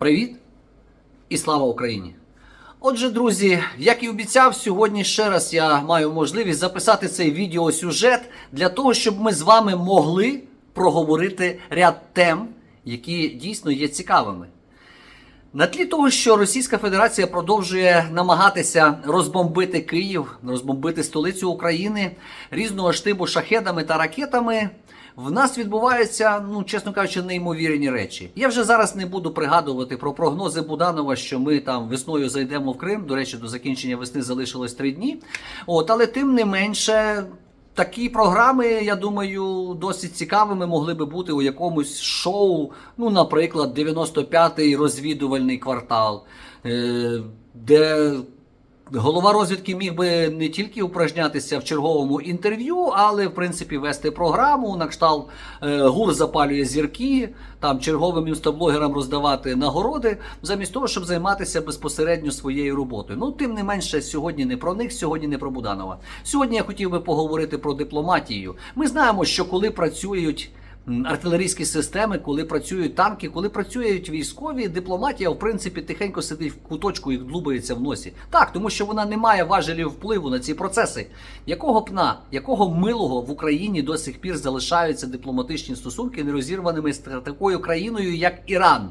Привіт і слава Україні! Отже, друзі, як і обіцяв, сьогодні ще раз я маю можливість записати цей відеосюжет для того, щоб ми з вами могли проговорити ряд тем, які дійсно є цікавими. На тлі того, що Російська Федерація продовжує намагатися розбомбити Київ, розбомбити столицю України різного штибу шахедами та ракетами, в нас відбуваються, ну чесно кажучи, неймовірні речі. Я вже зараз не буду пригадувати про прогнози Буданова, що ми там весною зайдемо в Крим. До речі, до закінчення весни залишилось три дні. От, але тим не менше. Такі програми, я думаю, досить цікавими могли би бути у якомусь шоу, ну, наприклад, 95-й розвідувальний квартал, е, де голова розвідки міг би не тільки упражнятися в черговому інтерв'ю, але в принципі вести програму на кшталт е, гур запалює зірки, там черговим інстаблогерам роздавати нагороди, замість того, щоб займатися безпосередньо своєю роботою. Ну, тим не менше, сьогодні не про них, сьогодні не про Буданова. Сьогодні я хотів би поговорити про дипломатію. Ми знаємо, що коли працюють. Артилерійські системи, коли працюють танки, коли працюють військові, дипломатія в принципі тихенько сидить в куточку і длубається в носі. Так, тому що вона не має важелів впливу на ці процеси. Якого пна, якого милого в Україні до сих пір залишаються дипломатичні стосунки нерозірваними з такою країною, як Іран?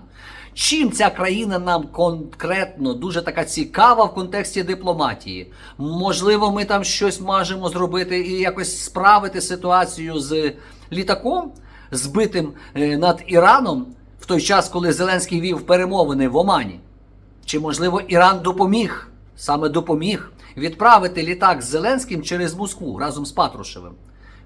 Чим ця країна нам конкретно дуже така цікава в контексті дипломатії? Можливо, ми там щось можемо зробити і якось справити ситуацію з літаком, збитим е, над Іраном в той час, коли Зеленський вів перемовини в Омані? Чи можливо Іран допоміг, саме допоміг відправити літак з Зеленським через Москву разом з Патрушевим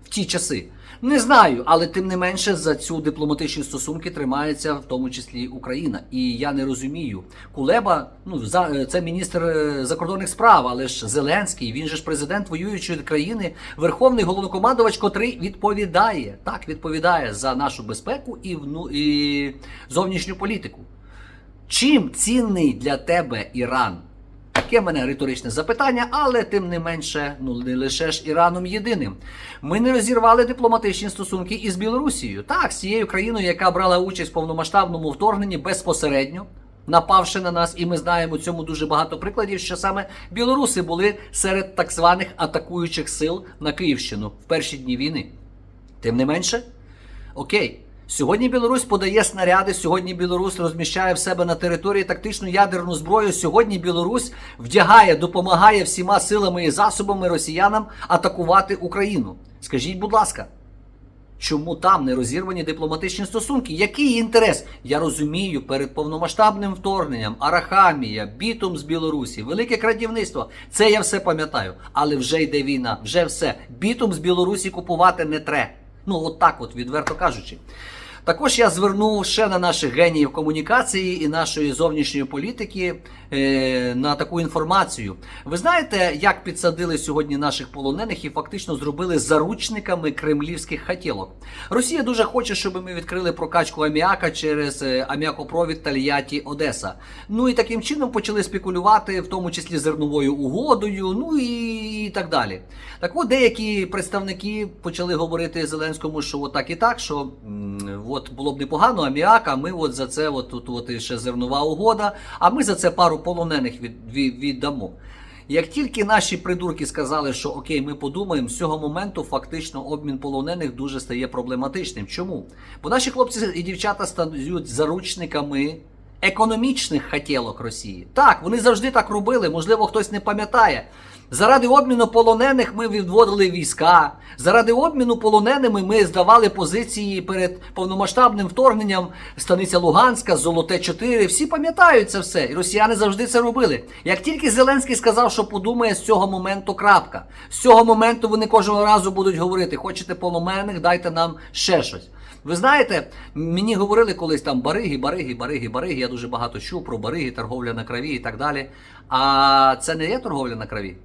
в ті часи? Не знаю, але тим не менше за цю дипломатичні стосунки тримається в тому числі Україна. І я не розумію. Кулеба, ну за це міністр е, закордонних справ, але ж Зеленський, він же ж президент воюючої країни, верховний головнокомандувач, котрий відповідає так, відповідає за нашу безпеку і вну і зовнішню політику. Чим цінний для тебе Іран? Таке в мене риторичне запитання, але тим не менше, ну не лише ж Іраном єдиним. Ми не розірвали дипломатичні стосунки із Білорусією. Так, з цією країною, яка брала участь в повномасштабному вторгненні безпосередньо. Напавши на нас, і ми знаємо цьому дуже багато прикладів, що саме білоруси були серед так званих атакуючих сил на Київщину в перші дні війни. Тим не менше, окей, Сьогодні Білорусь подає снаряди. Сьогодні Білорусь розміщає в себе на території тактичну ядерну зброю. Сьогодні Білорусь вдягає, допомагає всіма силами і засобами росіянам атакувати Україну. Скажіть, будь ласка, чому там не розірвані дипломатичні стосунки? Який інтерес? Я розумію, перед повномасштабним вторгненням, Арахамія, бітум з Білорусі, велике крадівництво. Це я все пам'ятаю. Але вже йде війна, вже все. Бітум з Білорусі купувати не треба. Ну, от так, от, відверто кажучи. Також я звернув ще на наших геніїв комунікації і нашої зовнішньої політики е, на таку інформацію. Ви знаєте, як підсадили сьогодні наших полонених і фактично зробили заручниками кремлівських хотілок? Росія дуже хоче, щоб ми відкрили прокачку аміака через е, аміакопровід Тольятті Одеса. Ну і таким чином почали спекулювати, в тому числі зерновою угодою, ну і, так далі. Так от деякі представники почали говорити Зеленському, що отак і так, що от було б непогано аміак, а ми от за це от тут от ще зернова угода, а ми за це пару полонених від, від, віддамо. Як тільки наші придурки сказали, що окей, ми подумаємо, з цього моменту фактично обмін полонених дуже стає проблематичним. Чому? Бо наші хлопці і дівчата стають заручниками економічних хотілок Росії. Так, вони завжди так робили, можливо, хтось не пам'ятає. Заради обміну полонених ми відводили війська. Заради обміну полоненими ми здавали позиції перед повномасштабним вторгненням станиця Луганська, Золоте 4. Всі пам'ятають це все. І росіяни завжди це робили. Як тільки Зеленський сказав, що подумає з цього моменту крапка. З цього моменту вони кожного разу будуть говорити: хочете полонених, дайте нам ще щось. Ви знаєте, мені говорили колись там бариги, бариги, бариги, бариги. Я дуже багато чув про бариги, торговля на крові і так далі. А це не є торговля на крові.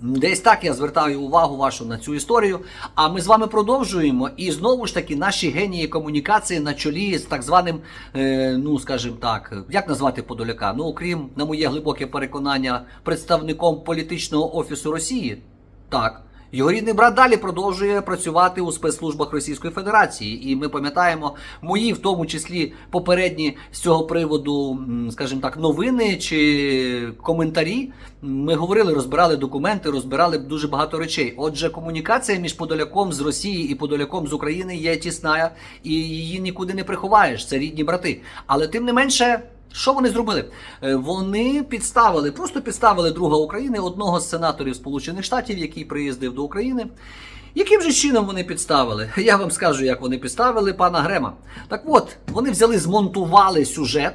Десь так я звертаю увагу вашу на цю історію. А ми з вами продовжуємо. І знову ж таки, наші генії комунікації на чолі з так званим, е, ну скажімо так, як назвати Подоляка? Ну, окрім, на моє глибоке переконання, представником політичного офісу Росії. Так. Його рідний брат далі продовжує працювати у спецслужбах Російської Федерації. І ми пам'ятаємо мої, в тому числі, попередні з цього приводу, скажімо так, новини чи коментарі. Ми говорили, розбирали документи, розбирали дуже багато речей. Отже, комунікація між Подоляком з Росії і Подоляком з України є тісна, і її нікуди не приховаєш. Це рідні брати. Але тим не менше. Що вони зробили? Е, Вони підставили, просто підставили друга України, одного з сенаторів Сполучених Штатів, який приїздив до України. Яким же чином вони підставили? Я вам скажу, як вони підставили пана Грема. Так от, вони взяли, змонтували сюжет,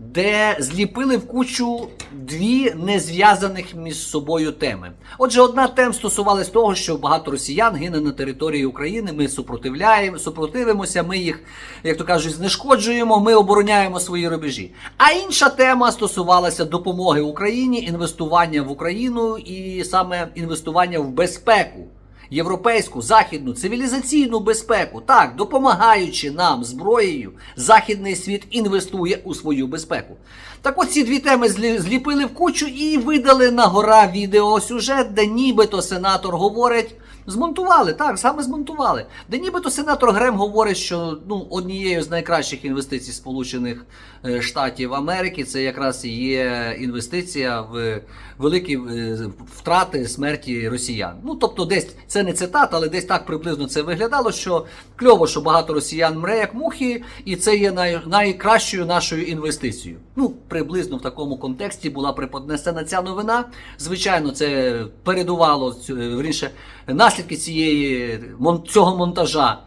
де зліпили в кучу дві незв'язаних між собою теми. Отже, одна тема стосувалась того, що багато росіян гине на території України. Ми супротивляємо, супротивимося, ми їх, як то кажуть, знешкоджуємо, ми обороняємо свої рубежі. А інша тема стосувалася допомоги Україні, інвестування в Україну і саме інвестування в безпеку європейську, західну, цивілізаційну безпеку. Так, допомагаючи нам зброєю, західний світ інвестує у свою безпеку. Так от ці дві теми злі- зліпили в кучу і видали на гора відеосюжет, де нібито сенатор говорить. Змонтували, так, саме змонтували. Де нібито сенатор Грем говорить, що ну, однією з найкращих інвестицій Сполучених е, Штатів Америки це якраз і є інвестиція в великі е, втрати смерті росіян. Ну тобто, десь це не цитата, але десь так приблизно це виглядало. Що кльово, що багато росіян мре як мухи, і це є най, найкращою нашою інвестицією. Ну, приблизно в такому контексті була преподнесена ця новина. Звичайно, це передувало е, вірніше, наслідки цієї цього монтажа.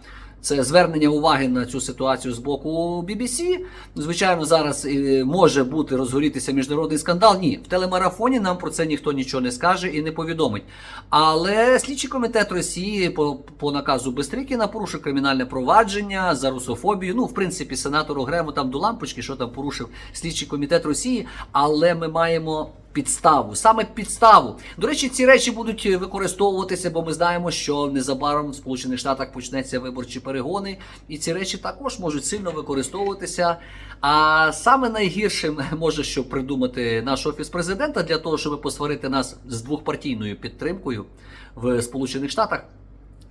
Це звернення уваги на цю ситуацію з боку BBC. Звичайно, зараз е, може бути розгорітися міжнародний скандал. Ні, в телемарафоні нам про це ніхто нічого не скаже і не повідомить. Але слідчий комітет Росії по, по наказу Бестрикіна порушив кримінальне провадження за русофобію. Ну, в принципі, сенатору Грему там до лампочки, що там порушив слідчий комітет Росії. Але ми маємо підставу, саме підставу. До речі, ці речі будуть використовуватися, бо ми знаємо, що незабаром в Сполучених Штатах почнеться виборчі перегони, і ці речі також можуть сильно використовуватися. А саме найгіршим може що придумати наш офіс президента для того, щоб посварити нас з двохпартійною підтримкою в Сполучених Штатах.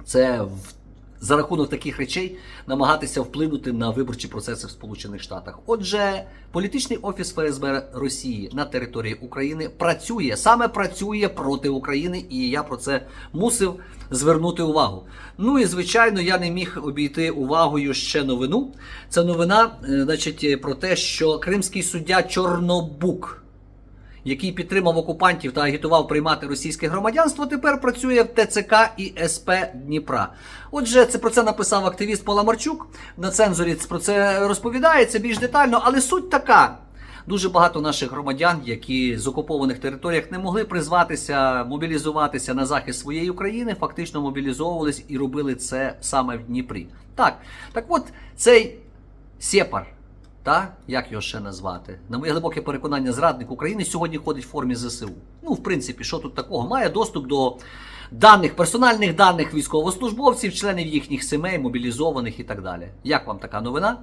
Це в за рахунок таких речей намагатися вплинути на виборчі процеси в Сполучених Штатах. Отже, політичний офіс ФСБ Росії на території України працює саме працює проти України, і я про це мусив звернути увагу. Ну і звичайно, я не міг обійти увагою ще новину. Це новина, е, значить, про те, що кримський суддя Чорнобук який підтримав окупантів та агітував приймати російське громадянство, тепер працює в ТЦК і СП Дніпра. Отже, це про це написав активіст Паламарчук. На цензорі про це розповідається більш детально, але суть така. Дуже багато наших громадян, які з окупованих територіях не могли призватися, мобілізуватися на захист своєї України, фактично мобілізовувались і робили це саме в Дніпрі. Так, так от цей Сєпар, та як його ще назвати? На моє глибоке переконання, зрадник України сьогодні ходить в формі ЗСУ. Ну, в принципі, що тут такого? Має доступ до даних, персональних даних військовослужбовців, членів їхніх сімей, мобілізованих і так далі. Як вам така новина?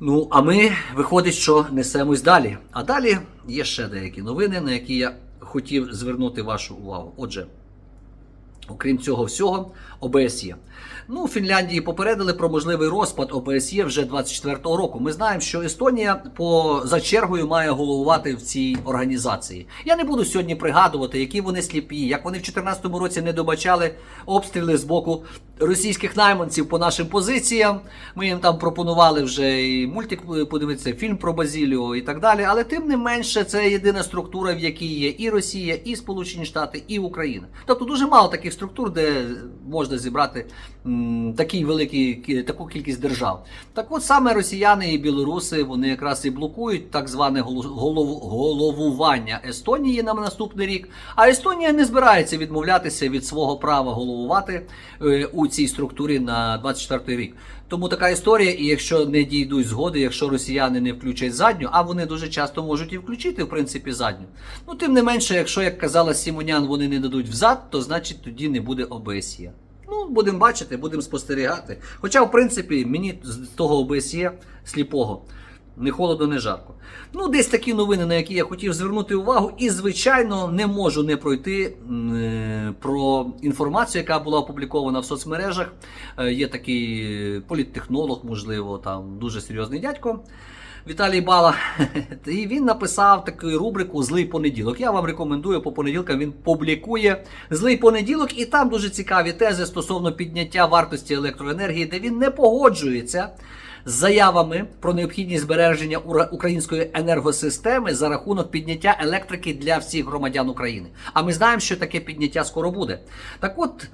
Ну, а ми виходить, що несемось далі. А далі є ще деякі новини, на які я хотів звернути вашу увагу. Отже, Окрім цього всього, ОБСЄ. Ну, Фінляндії попередили про можливий розпад ОБСЄ вже 24-го року. Ми знаємо, що Естонія по за чергою має головувати в цій організації. Я не буду сьогодні пригадувати, які вони сліпі, як вони в 2014 році не добачали обстріли з боку російських найманців по нашим позиціям. Ми їм там пропонували вже і мультик подивитися, фільм про Базіліо і так далі. Але тим не менше, це єдина структура, в якій є і Росія, і Сполучені Штати, і Україна. Тобто дуже мало таких структур, де можна зібрати м, такий великий, таку кількість держав. Так от саме росіяни і білоруси вони якраз і блокують так зване голо- голов- головування Естонії на наступний рік. А Естонія не збирається відмовлятися від свого права головувати е, у цій структурі на 24 рік. Тому така історія, і якщо не дійдуть згоди, якщо росіяни не включать задню, а вони дуже часто можуть і включити, в принципі, задню. Ну, тим не менше, якщо, як казала Сімонян, вони не дадуть взад, то значить тоді не буде ОБСЄ. Ну, будемо бачити, будемо спостерігати. Хоча, в принципі, мені з того ОБСЄ сліпого Не холодно, не жарко. Ну, десь такі новини, на які я хотів звернути увагу, і, звичайно, не можу не пройти е, про інформацію, яка була опублікована в соцмережах. Е, Є такий політтехнолог, можливо, там дуже серйозний дядько. Віталій Бала, і він написав таку рубрику Злий понеділок. Я вам рекомендую по понеділкам. Він публікує злий понеділок, і там дуже цікаві тези стосовно підняття вартості електроенергії, де він не погоджується заявами про необхідність збереження української енергосистеми за рахунок підняття електрики для всіх громадян України. А ми знаємо, що таке підняття скоро буде. Так от.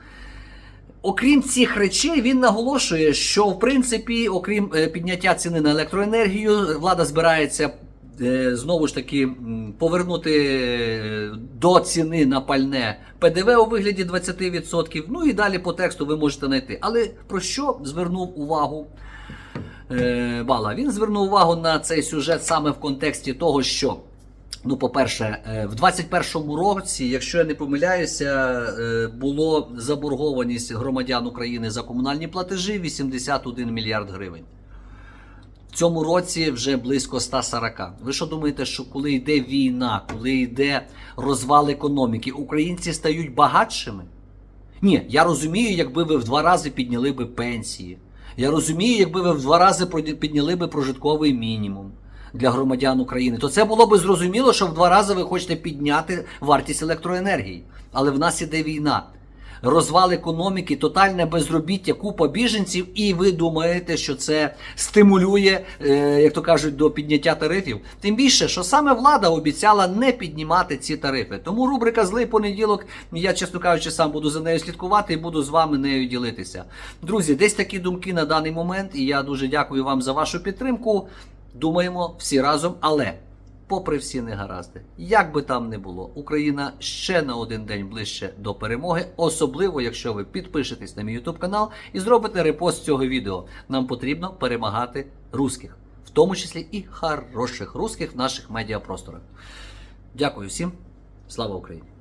Окрім цих речей, він наголошує, що в принципі, окрім е, підняття ціни на електроенергію, влада збирається е, знову ж таки повернути е, до ціни на пальне ПДВ у вигляді 20%. Ну і далі по тексту ви можете знайти. Але про що звернув увагу е, Бала? Він звернув увагу на цей сюжет саме в контексті того, що. Ну, по-перше, е, в 21-му році, якщо я не помиляюся, е, було заборгованість громадян України за комунальні платежі 81 мільярд гривень. В цьому році вже близько 140. Ви що думаєте, що коли йде війна, коли йде розвал економіки, українці стають багатшими? Ні, я розумію, якби ви в два рази підняли би пенсії. Я розумію, якби ви в два рази підняли би прожитковий мінімум для громадян України, то це було би зрозуміло, що в два рази ви хочете підняти вартість електроенергії. Але в нас іде війна. Розвал економіки, тотальне безробіття, купа біженців, і ви думаєте, що це стимулює, е, як то кажуть, до підняття тарифів. Тим більше, що саме влада обіцяла не піднімати ці тарифи. Тому рубрика Злий понеділок. Я, чесно кажучи, сам буду за нею слідкувати і буду з вами нею ділитися. Друзі, десь такі думки на даний момент, і я дуже дякую вам за вашу підтримку. Думаємо всі разом, але. Попри всі негаразди, як би там не було, Україна ще на один день ближче до перемоги, особливо якщо ви підпишетесь на мій YouTube канал і зробите репост цього відео. Нам потрібно перемагати русських, в тому числі і хороших русських в наших медіапросторах. Дякую всім, слава Україні!